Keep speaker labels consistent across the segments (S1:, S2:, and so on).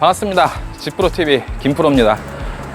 S1: 반갑습니다. 집프로TV 김프로입니다.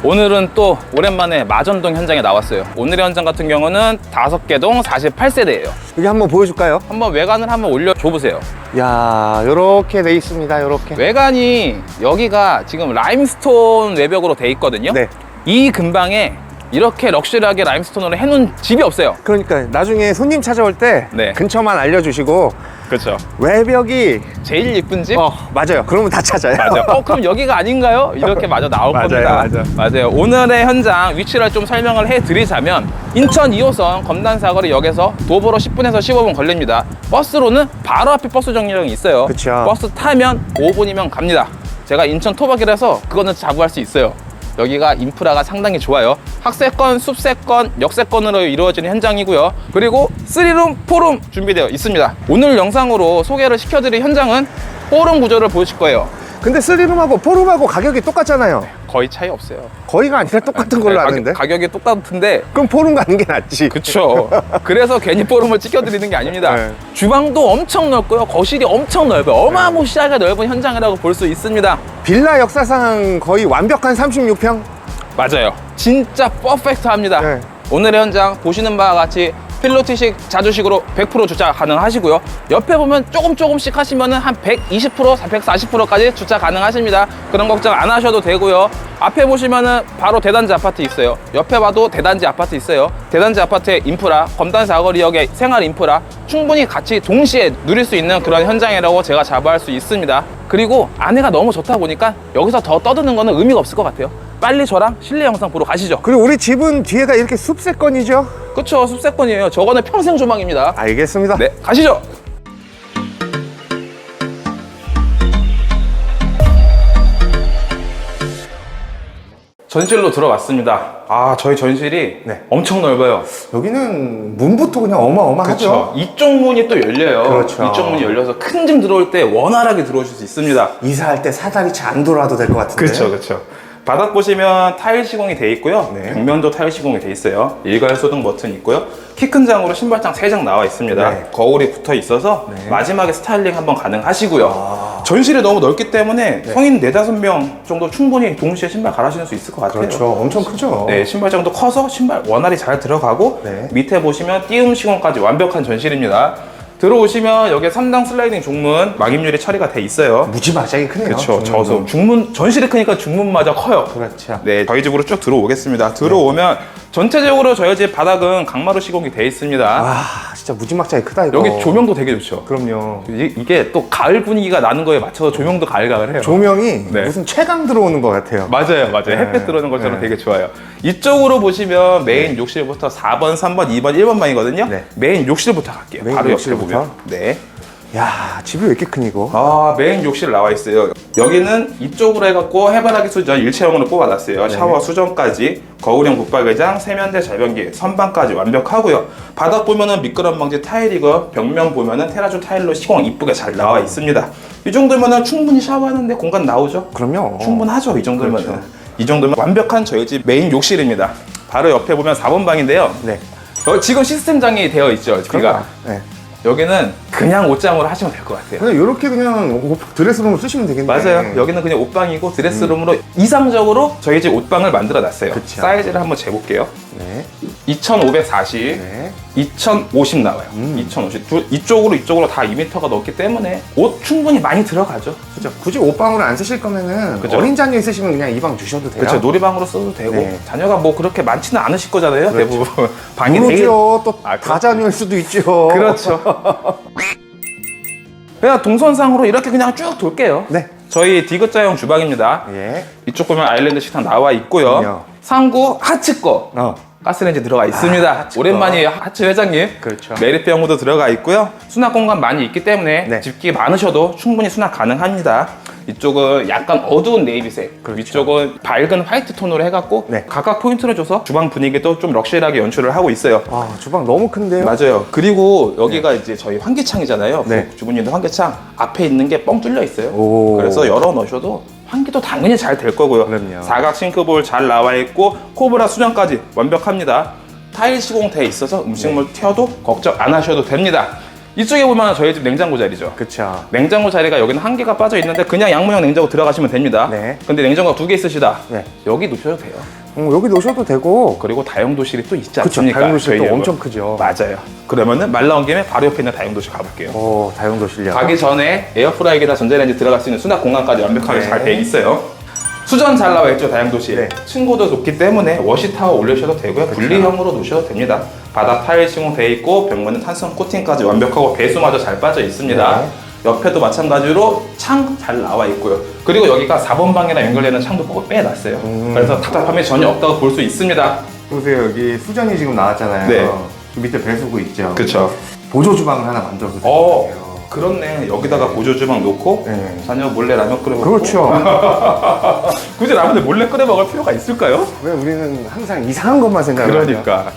S1: 오늘은 또 오랜만에 마전동 현장에 나왔어요. 오늘의 현장 같은 경우는 다섯 개 동 48세대예요.
S2: 여기 한번 보여줄까요?
S1: 한번 외관을 한번 올려줘 보세요.
S2: 야, 요렇게 돼 있습니다. 요렇게.
S1: 외관이 여기가 지금 라임스톤 외벽으로 돼 있거든요.
S2: 네.
S1: 이 근방에 이렇게 럭셔리하게 라임스톤으로 해놓은 집이 없어요.
S2: 그러니까 나중에 손님 찾아올 때
S1: 네.
S2: 근처만 알려주시고
S1: 그렇죠.
S2: 외벽이
S1: 제일 이쁜 집?
S2: 어 맞아요. 그러면 다 찾아요.
S1: 맞아요. 어, 그럼 여기가 아닌가요? 이렇게 마저 나올
S2: 맞아요,
S1: 겁니다. 맞아요. 오늘의 현장 위치를 좀 설명을 해드리자면 인천 2호선 검단사거리 역에서 도보로 10분에서 15분 걸립니다. 버스로는 바로 앞에 버스 정류장이 있어요.
S2: 그쵸.
S1: 버스 타면 5분이면 갑니다. 제가 인천 토박이라서 그거는 자부할 수 있어요. 여기가 인프라가 상당히 좋아요. 학세권, 숲세권, 역세권으로 이루어지는 현장이고요. 그리고 3룸, 4룸 준비되어 있습니다. 오늘 영상으로 소개를 시켜드릴 현장은 4룸 구조를 보실 거예요.
S2: 근데 쓰리룸하고 포룸하고 가격이 똑같잖아요.
S1: 거의 차이 없어요.
S2: 거의가 아니라 똑같은 걸로
S1: 네, 가격-
S2: 아는데.
S1: 가격이 똑같은데
S2: 그럼 포룸 가는 게 낫지.
S1: 그쵸. 그래서 괜히 포름을 찍혀드리는 게 아닙니다.
S2: 네.
S1: 주방도 엄청 넓고요. 거실이 엄청 넓어요. 어마무시하게 넓은 현장이라고 볼 수 있습니다.
S2: 빌라 역사상 거의 완벽한 36평.
S1: 맞아요. 진짜 퍼펙트합니다.
S2: 네.
S1: 오늘의 현장 보시는 바와 같이 필로티식 자주식으로 100% 주차 가능하시고요. 옆에 보면 조금 조금씩 하시면은 한 120%, 140%까지 주차 가능하십니다. 그런 걱정 안 하셔도 되고요. 앞에 보시면은 바로 대단지 아파트 있어요. 옆에 봐도 대단지 아파트 있어요. 대단지 아파트의 인프라, 검단 사거리역의 생활 인프라 충분히 같이 동시에 누릴 수 있는 그런 현장이라고 제가 자부할 수 있습니다. 그리고 안에가 너무 좋다 보니까 여기서 더 떠드는 거는 의미가 없을 것 같아요. 빨리 저랑 실내 영상 보러 가시죠.
S2: 그리고 우리 집은 뒤에가 이렇게 숲세권이죠.
S1: 그쵸 숲세권이에요 저거는 평생 조망입니다
S2: 알겠습니다.
S1: 네 가시죠 전실로 들어왔습니다 아 저희 전실이
S2: 네.
S1: 엄청 넓어요
S2: 여기는 문부터 그냥 어마어마하죠.
S1: 그렇죠 이쪽 문이 또 열려요
S2: 그렇죠.
S1: 이쪽 문이 열려서 큰 짐 들어올 때 원활하게 들어오실 수 있습니다
S2: 이사할 때 사다리 차안 돌아도 될 것 같은데.
S1: 그렇죠, 그렇죠. 바닥 보시면 타일 시공이 돼 있고요.
S2: 네.
S1: 벽면도 타일 시공이 돼 있어요. 일괄 소등 버튼 있고요. 키 큰 장으로 신발장 3장 나와 있습니다.
S2: 네.
S1: 거울이 붙어 있어서
S2: 네.
S1: 마지막에 스타일링 한번 가능하시고요.
S2: 아.
S1: 전실이 너무 넓기 때문에 성인 4, 5명 정도 충분히 동시에 신발 갈아 신을 수 있을 것 같아요.
S2: 그렇죠. 엄청 크죠.
S1: 네, 신발장도 커서 신발 원활히 잘 들어가고
S2: 네.
S1: 밑에 보시면 띄움 시공까지 완벽한 전실입니다. 들어오시면 여기 3단 슬라이딩 중문 막임률이 처리가 돼 있어요.
S2: 무지막지하게 크네요.
S1: 그렇죠. 저수 중문 전실이 크니까 중문마저 커요.
S2: 그렇죠.
S1: 네, 저희 집으로 쭉 들어오겠습니다. 들어오면 전체적으로 저희 집 바닥은 강마루 시공이 돼 있습니다.
S2: 아, 진짜 무지막지하게 크다 이거.
S1: 여기 조명도 되게 좋죠.
S2: 그럼요.
S1: 이- 이게 또 가을 분위기가 나는 거에 맞춰서 조명도 가을가을해요.
S2: 조명이
S1: 네.
S2: 무슨 최강 들어오는 것 같아요.
S1: 맞아요, 맞아요.
S2: 네.
S1: 햇빛 들어오는 것처럼
S2: 네.
S1: 되게 좋아요. 이쪽으로 보시면 메인 욕실부터 4번, 3번, 2번, 1번 방이거든요.
S2: 네.
S1: 메인 욕실부터 갈게요.
S2: 메인
S1: 바로
S2: 욕실부터?
S1: 보면. 네.
S2: 야, 집이 왜 이렇게 큰 이거?
S1: 아, 메인 욕실 나와 있어요. 여기는 이쪽으로 해갖고 해바라기 수전 일체형으로 뽑아놨어요. 샤워 수전까지, 거울형 붙박이장, 세면대 절변기, 선반까지 완벽하고요. 바닥 보면은 미끄럼 방지 타일이고 벽면 보면은 테라조 타일로 시공 이쁘게 잘 나와 있습니다. 이 정도면은 충분히 샤워하는데 공간 나오죠?
S2: 그럼요.
S1: 충분하죠, 이 정도면.
S2: 그렇죠.
S1: 이 정도면 완벽한 저희 집 메인 욕실입니다. 바로 옆에 보면 4번 방인데요.
S2: 네.
S1: 어, 지금 시스템장이 되어 있죠, 여기가.
S2: 네.
S1: 여기는 그냥 옷장으로 하시면 될 것 같아요.
S2: 그냥 이렇게 그냥 옷- 드레스룸으로 쓰시면 되겠네.
S1: 맞아요. 여기는 그냥 옷방이고 드레스룸으로 이상적으로 저희 집 옷방을 만들어 놨어요.
S2: 그쵸.
S1: 사이즈를 한번 재볼게요.
S2: 네.
S1: 2540,
S2: 네.
S1: 2050 나와요.
S2: 음.
S1: 2050. 두- 이쪽으로 이쪽으로 다 2m가 넘기 때문에 옷 충분히 많이 들어가죠.
S2: 그죠. 굳이 옷방으로 안 쓰실 거면은
S1: 그죠.
S2: 어린 자녀 있으시면 그냥 이 방 주셔도 돼요.
S1: 그렇죠. 놀이방으로 써도 되고
S2: 네.
S1: 자녀가 뭐 그렇게 많지는 않으실 거잖아요.
S2: 그렇죠.
S1: 대부분 방이 되게
S2: 모르죠. 또
S1: 아, 그렇죠.
S2: 다자녀일 수도 있죠.
S1: 그렇죠. 그냥 동선상으로 이렇게 그냥 쭉 돌게요.
S2: 네.
S1: 저희 디귿자형 주방입니다.
S2: 예.
S1: 이쪽 보면 아일랜드 식탁 나와 있고요.
S2: 그럼요.
S1: 상구 하츠 거
S2: 어.
S1: 가스레인지 들어가 있습니다.
S2: 하츠 거.
S1: 오랜만이에요, 하츠 회장님.
S2: 그렇죠.
S1: 메리트형으로도 들어가 있고요. 수납 공간 많이 있기 때문에
S2: 네.
S1: 집기 많으셔도 충분히 수납 가능합니다. 이쪽은 약간 어두운 네이비색,
S2: 그렇죠.
S1: 위쪽은 밝은 화이트 톤으로 해갖고
S2: 네.
S1: 각각 포인트를 줘서 주방 분위기도 좀 럭셔리하게 연출을 하고 있어요.
S2: 아, 주방 너무 큰데요.
S1: 맞아요. 그리고 여기가 이제 저희 환기창이잖아요.
S2: 네.
S1: 주부님도 환기창 앞에 있는 게 뻥 뚫려 있어요.
S2: 오.
S1: 그래서 열어 넣으셔도 환기도 당연히 잘 될 거고요.
S2: 그럼요.
S1: 사각 싱크볼 잘 나와 있고 코브라 수전까지 완벽합니다. 타일 시공돼 있어서 음식물 튀어도 걱정 안 하셔도 됩니다. 이쪽에 보면 저희 집 냉장고 자리죠.
S2: 그쵸.
S1: 냉장고 자리가 여기는 한 개가 빠져 있는데 그냥 양문형 냉장고 들어가시면 됩니다.
S2: 네.
S1: 근데 냉장고 가 두 개 있으시다.
S2: 네.
S1: 여기 놓으셔도 돼요.
S2: 음, 여기 놓으셔도 되고.
S1: 그리고 다용도실이 또 있지
S2: 그쵸.
S1: 않습니까?
S2: 다용도실도
S1: 저희.
S2: 엄청 크죠.
S1: 맞아요. 그러면은 말 나온 김에 바로 옆에 있는 다용도실 가볼게요.
S2: 오, 다용도실이야.
S1: 가기 전에 에어프라이기나 전자레인지 들어갈 수 있는 수납 공간까지 완벽하게
S2: 네.
S1: 잘 돼 있어요. 수전 잘 나와 있죠 다용도실.
S2: 네.
S1: 층고도 높기 때문에 워시 타워 올리셔도 되고요. 분리형으로 놓으셔도 됩니다. 바닥 타일 시공돼 있고 벽면은 탄성 코팅까지 완벽하고 배수마저 잘 빠져 있습니다.
S2: 네.
S1: 옆에도 마찬가지로 창 잘 나와 있고요. 그리고 여기가 4번 방이랑 연결되는 창도 보고 빼놨어요.
S2: 음.
S1: 그래서 답답함이 전혀 없다고 볼 수 있습니다.
S2: 보세요. 여기 수전이 지금 나왔잖아요.
S1: 네.
S2: 그 밑에 배수구 있죠.
S1: 그쵸.
S2: 보조 주방을 하나 만들어도 돼요.
S1: 어, 그렇네. 여기다가 보조 주방 놓고
S2: 네.
S1: 자녀 몰래 라면 끓여 먹고
S2: 그렇죠.
S1: 굳이 라면을 몰래 끓여 먹을 필요가 있을까요?
S2: 왜 우리는 항상 이상한 것만 생각하죠?
S1: 그러니까.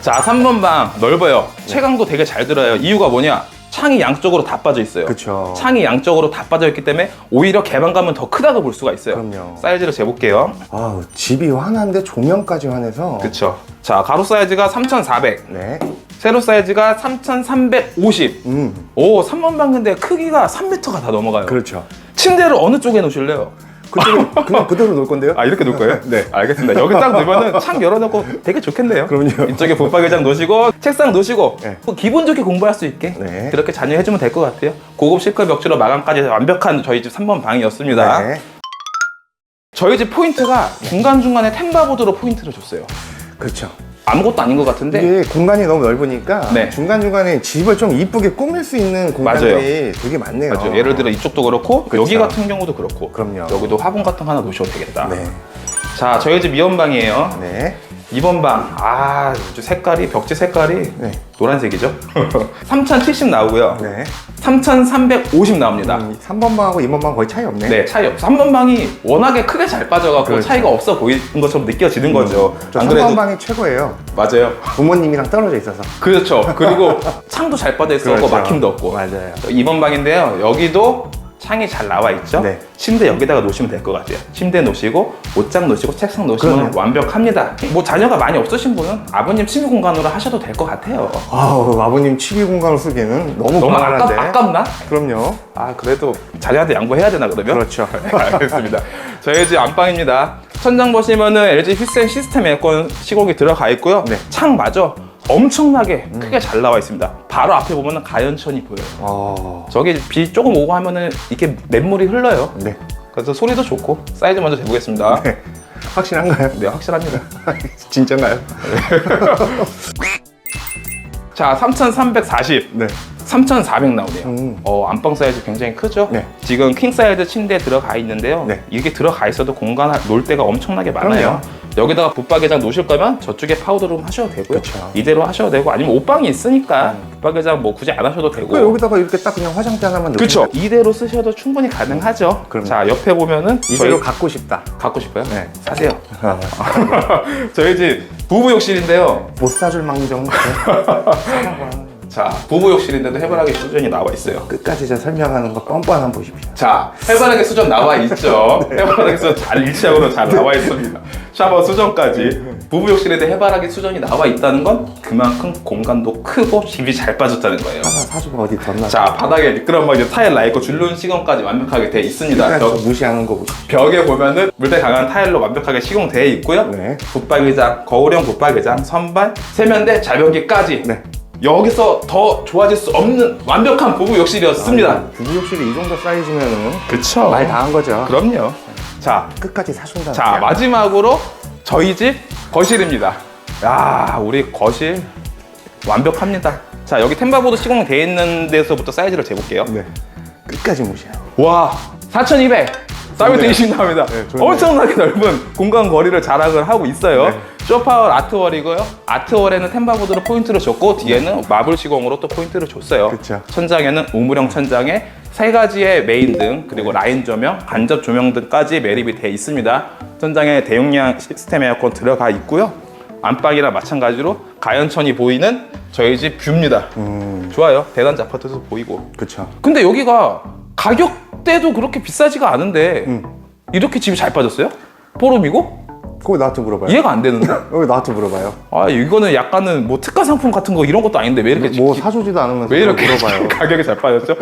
S1: 자, 3번 방 넓어요. 채광도 되게 잘 들어요. 이유가 뭐냐? 창이 양쪽으로 다 빠져 있어요.
S2: 그쵸.
S1: 창이 양쪽으로 다 빠져 있기 때문에 오히려 개방감은 더 크다고 볼 수가 있어요.
S2: 그럼요.
S1: 사이즈를 재볼게요.
S2: 아우, 집이 환한데 조명까지 환해서.
S1: 그쵸. 자, 가로 사이즈가 3,400,
S2: 네.
S1: 세로 사이즈가 3,350.
S2: 음.
S1: 오, 3번 방 근데 크기가 3m가 다 넘어가요.
S2: 그렇죠.
S1: 침대를 어느 쪽에 놓으실래요?
S2: 그대로, 그냥 그대로 놓을 건데요?
S1: 아 이렇게 놓을 거예요? 네 알겠습니다 여기 딱 놓으면은 창 열어놓고 되게 좋겠네요
S2: 그럼요.
S1: 이쪽에 붙박이장 놓으시고 책상 놓으시고
S2: 네.
S1: 뭐 기분 좋게 공부할 수 있게
S2: 네.
S1: 그렇게 잔여해주면 될 것 같아요 고급 실크 벽지로 마감까지 완벽한 저희 집 3번 방이었습니다
S2: 네.
S1: 저희 집 포인트가 중간중간에 템바보드로 포인트를 줬어요
S2: 그렇죠.
S1: 아무것도 아닌 것 같은데
S2: 이게 공간이 너무 넓으니까
S1: 네.
S2: 중간중간에 집을 좀 이쁘게 꾸밀 수 있는 공간들이 되게 많네요.
S1: 맞죠. 예를 들어 이쪽도 그렇고
S2: 그쵸.
S1: 여기 같은 경우도 그렇고
S2: 그럼요.
S1: 여기도 화분 같은 거 하나 놓으셔도 되겠다
S2: 네.
S1: 자 저희 집 2번 방이에요
S2: 네.
S1: 2번 방, 아, 색깔이, 벽지 색깔이
S2: 네.
S1: 노란색이죠? 3070 나오고요.
S2: 네.
S1: 3350 나옵니다.
S2: 음, 3번 방하고 2번 방 거의 차이 없네.
S1: 네, 차이 없어. 3번 방이 워낙에 크게 잘 빠져갖고
S2: 그렇죠.
S1: 차이가 없어 보이는 것처럼 느껴지는 거죠. 저안
S2: 3번
S1: 그래도
S2: 방이 최고예요.
S1: 맞아요.
S2: 부모님이랑 떨어져 있어서.
S1: 그렇죠. 그리고 창도 잘 빠져 있었고
S2: 그렇죠.
S1: 막힘도 없고.
S2: 맞아요.
S1: 2번 방인데요. 여기도 창이 잘 나와 있죠?
S2: 네.
S1: 침대 여기다가 놓으시면 될 것 같아요. 침대 놓으시고 옷장 놓으시고 책상 놓으시면
S2: 그러네요.
S1: 완벽합니다. 뭐 자녀가 많이 없으신 분은 아버님 취미 공간으로 하셔도 될 것 같아요.
S2: 아우, 아버님 치기 공간을 쓰기에는 너무
S1: 너무. 아깝, 아깝나?
S2: 그럼요.
S1: 아 그래도 자녀한테 양보해야 되나 그러면?
S2: 그렇죠.
S1: 네, 알겠습니다. 저희 집 안방입니다. 천장 보시면은 LG 휘센 시스템 에어컨 시공이 들어가 있고요.
S2: 네.
S1: 창 마저 엄청나게 크게 잘 나와 있습니다. 바로 앞에 보면은 가연천이 보여요.
S2: 어.
S1: 저기 비 조금 오고 하면은 이렇게 냇물이 흘러요.
S2: 네.
S1: 그래서 소리도 좋고 사이즈 먼저 재보겠습니다.
S2: 네. 확실한가요?
S1: 네, 확실합니다.
S2: 진짜인가요?
S1: 자, 3,340.
S2: 네.
S1: 3,400 나오네요.
S2: 음.
S1: 어, 안방 사이즈 굉장히 크죠?
S2: 네.
S1: 지금 킹 사이즈 침대에 들어가 있는데요.
S2: 네.
S1: 이게 들어가 있어도 공간 놀 데가 엄청나게 많아요.
S2: 그럼요.
S1: 여기다가 붙박이장 놓으실 거면 저쪽에 파우더룸 하셔도 되고요.
S2: 그쵸.
S1: 이대로 하셔도 되고 아니면 옷방이 있으니까 붙박이장 뭐 굳이 안 하셔도 되고.
S2: 그 여기다가 이렇게 딱 그냥 화장대 하나만. 넣으면
S1: 이대로 쓰셔도 충분히 가능하죠.
S2: 그럼요.
S1: 자, 옆에 보면은
S2: 이대로
S1: 저희
S2: 갖고 싶다.
S1: 갖고 싶어요?
S2: 네.
S1: 사세요.
S2: 아,
S1: 저희 집 부부 욕실인데요.
S2: 못 사줄 망정.
S1: 자, 부부 욕실인데도 해바라기 수전이 나와 있어요.
S2: 끝까지 제가 설명하는 거 뻔뻔한 보십시오.
S1: 자, 해바라기 수전 나와 있죠. 해바라기 수전 잘 일치하고도 잘 나와 있습니다. 샤워 수전까지 부부 욕실에도 해바라기 수전이 나와 있다는 건 그만큼 공간도 크고 집이 잘 빠졌다는 거예요.
S2: 하나 사주고 어디 덧나.
S1: 자, 바닥에 미끄럼 막 이제 타일 나 있고 줄눈 시공까지 완벽하게 돼 있습니다. 벽,
S2: 저 무시하는 거 보십시오.
S1: 벽에 보면은 물때 강한 타일로 완벽하게 시공되어 있고요.
S2: 네.
S1: 붙박이장, 거울형 붙박이장, 선반, 세면대, 자변기까지
S2: 네.
S1: 여기서 더 좋아질 수 없는 완벽한 부부 욕실이었습니다.
S2: 아, 부부 욕실이 이 정도 사이즈면은
S1: 그쵸.
S2: 말 다 한 거죠.
S1: 그럼요. 자,
S2: 끝까지 사준다.
S1: 자 마지막으로 저희 집 거실입니다. 야, 우리 거실 완벽합니다. 자, 여기 템바보드 시공돼 있는 데서부터 사이즈를 재볼게요.
S2: 네. 끝까지 무시해.
S1: 와, 4,200. 서비스
S2: 좋네요.
S1: 20 나옵니다.
S2: 네, 좋네요.
S1: 엄청나게 넓은 공간 거리를 자랑을 하고 있어요.
S2: 네.
S1: 쇼파월 아트월이고요. 아트월에는 템바보드로 포인트를 줬고 뒤에는 마블 시공으로 또 포인트를 줬어요.
S2: 그쵸.
S1: 천장에는 우물형 천장에 세 가지의 메인 등 그리고 라인 조명, 간접 조명 등까지 매립이 되어 있습니다. 천장에 대용량 시스템 에어컨 들어가 있고요. 안방이랑 마찬가지로 가연천이 보이는 저희 집 뷰입니다.
S2: 음,
S1: 좋아요. 대단지 아파트도 보이고.
S2: 그쵸.
S1: 근데 여기가 가격대도 그렇게 비싸지가 않은데
S2: 음.
S1: 이렇게 집이 잘 빠졌어요? 포럼이고?
S2: 그거 왜 나한테 물어봐요?
S1: 이해가 안 되는데?
S2: 왜 나한테 물어봐요?
S1: 아 이거는 약간은 뭐 특가 상품 같은 거 이런 것도 아닌데 왜 이렇게
S2: 뭐
S1: 기-
S2: 사주지도 않으면서
S1: 왜 이렇게
S2: 물어봐요?
S1: 가격이 잘 빠졌죠?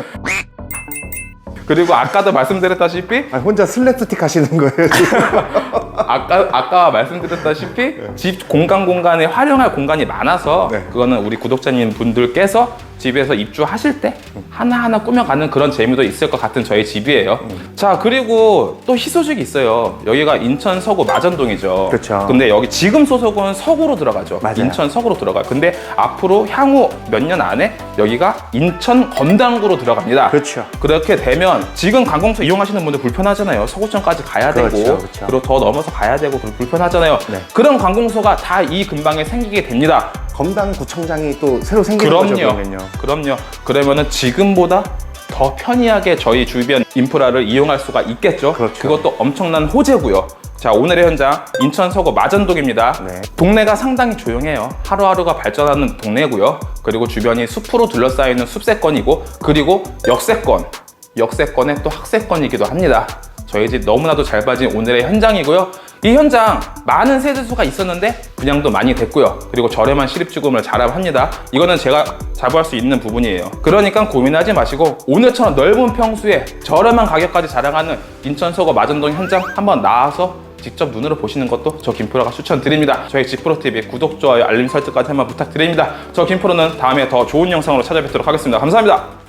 S1: 그리고 아까도 말씀드렸다시피
S2: 아니, 혼자 슬랩스틱 하시는 거예요 지금?
S1: 아까 아까 말씀드렸다시피 집 공간 공간에 활용할 공간이 많아서
S2: 네.
S1: 그거는 우리 구독자님 분들께서 집에서 입주하실 때 하나하나 꾸며가는 그런 재미도 있을 것 같은 저희 집이에요. 자 그리고 또 희소식이 있어요. 여기가 인천 서구 마전동이죠.
S2: 그렇죠.
S1: 근데 여기 지금 소속은 서구로 들어가죠.
S2: 맞아요.
S1: 인천 서구로 들어가요. 근데 앞으로 향후 몇 년 안에 여기가 인천 건당구로 들어갑니다.
S2: 그렇죠.
S1: 그렇게 되면 지금 관공서 이용하시는 분들 불편하잖아요. 서구청까지 가야
S2: 그렇죠,
S1: 되고
S2: 그렇죠.
S1: 그리고 더 넘어서 가야 되고 불편하잖아요.
S2: 네.
S1: 그런 관공서가 다 이 근방에 생기게 됩니다.
S2: 검단구청장이 또 새로 생기는 거죠
S1: 그럼요.
S2: 그러면요.
S1: 그럼요. 그러면은 지금보다 더 편리하게 저희 주변 인프라를 이용할 수가 있겠죠.
S2: 그렇죠.
S1: 것도 엄청난 호재고요. 자 오늘의 현장 인천 서구 마전동입니다.
S2: 네.
S1: 동네가 상당히 조용해요. 하루하루가 발전하는 동네고요. 그리고 주변이 숲으로 둘러싸여 있는 숲세권이고 그리고 역세권, 역세권의 또 학세권이기도 합니다. 저희 집 너무나도 잘 빠진 오늘의 현장이고요. 이 현장 많은 세대수가 있었는데 분양도 많이 됐고요. 그리고 저렴한 실입주금을 자랑합니다. 이거는 제가 자부할 수 있는 부분이에요. 그러니까 고민하지 마시고 오늘처럼 넓은 평수에 저렴한 가격까지 자랑하는 인천 서구 마전동 현장 한번 나와서 직접 눈으로 보시는 것도 저 김프로가 추천드립니다. 저희 지프로TV 구독, 좋아요, 알림 설정까지 한번 부탁드립니다. 저 김프로는 다음에 더 좋은 영상으로 찾아뵙도록 하겠습니다. 감사합니다.